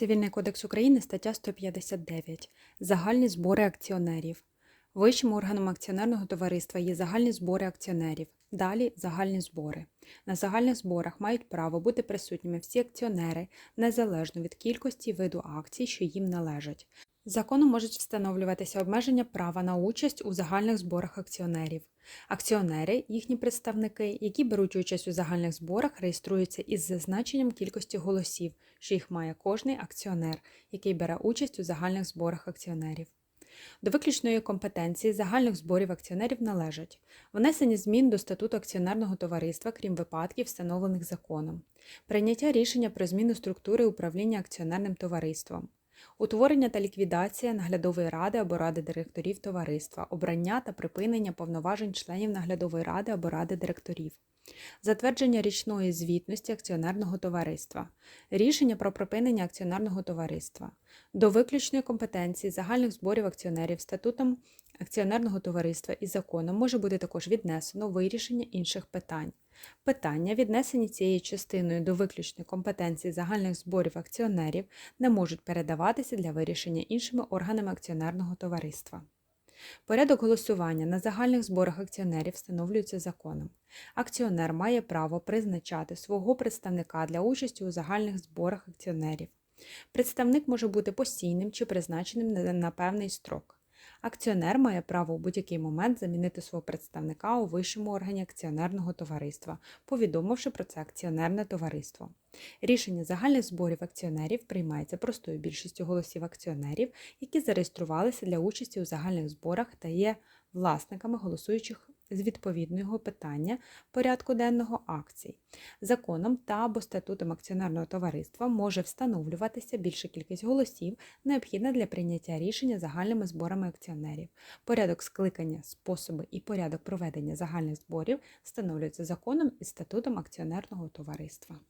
Цивільний кодекс України, стаття 159. Загальні збори акціонерів. Вищим органом акціонерного товариства є загальні збори акціонерів. Далі загальні збори. На загальних зборах мають право бути присутніми всі акціонери незалежно від кількості виду акцій, що їм належать. Законом можуть встановлюватися обмеження права на участь у загальних зборах акціонерів. Акціонери, їхні представники, які беруть участь у загальних зборах, реєструються із зазначенням кількості голосів, що їх має кожний акціонер, який бере участь у загальних зборах акціонерів. До виключної компетенції загальних зборів акціонерів належать внесення змін до статуту акціонерного товариства, крім випадків, встановлених законом, прийняття рішення про зміну структури управління акціонерним товариством, утворення та ліквідація наглядової ради або ради директорів товариства, обрання та припинення повноважень членів наглядової ради або ради директорів. Затвердження річної звітності акціонерного товариства, рішення про припинення акціонерного товариства, до виключної компетенції загальних зборів акціонерів статутом акціонерного товариства і законом може бути також віднесено вирішення інших питань. Питання, віднесені цією частиною до виключної компетенції загальних зборів акціонерів, не можуть передаватися для вирішення іншими органами акціонерного товариства. Порядок голосування на загальних зборах акціонерів встановлюється законом. Акціонер має право призначати свого представника для участі у загальних зборах акціонерів. Представник може бути постійним чи призначеним на- певний строк. Акціонер має право у будь-який момент замінити свого представника у вищому органі акціонерного товариства, повідомивши про це акціонерне товариство. Рішення загальних зборів акціонерів приймається простою більшістю голосів акціонерів, які зареєструвалися для участі у загальних зборах та є власниками голосуючих з відповідного питання порядку денного акцій. Законом та або статутом акціонерного товариства може встановлюватися більша кількість голосів, необхідна для прийняття рішення загальними зборами акціонерів. Порядок скликання, способи і порядок проведення загальних зборів встановлюються законом і статутом акціонерного товариства.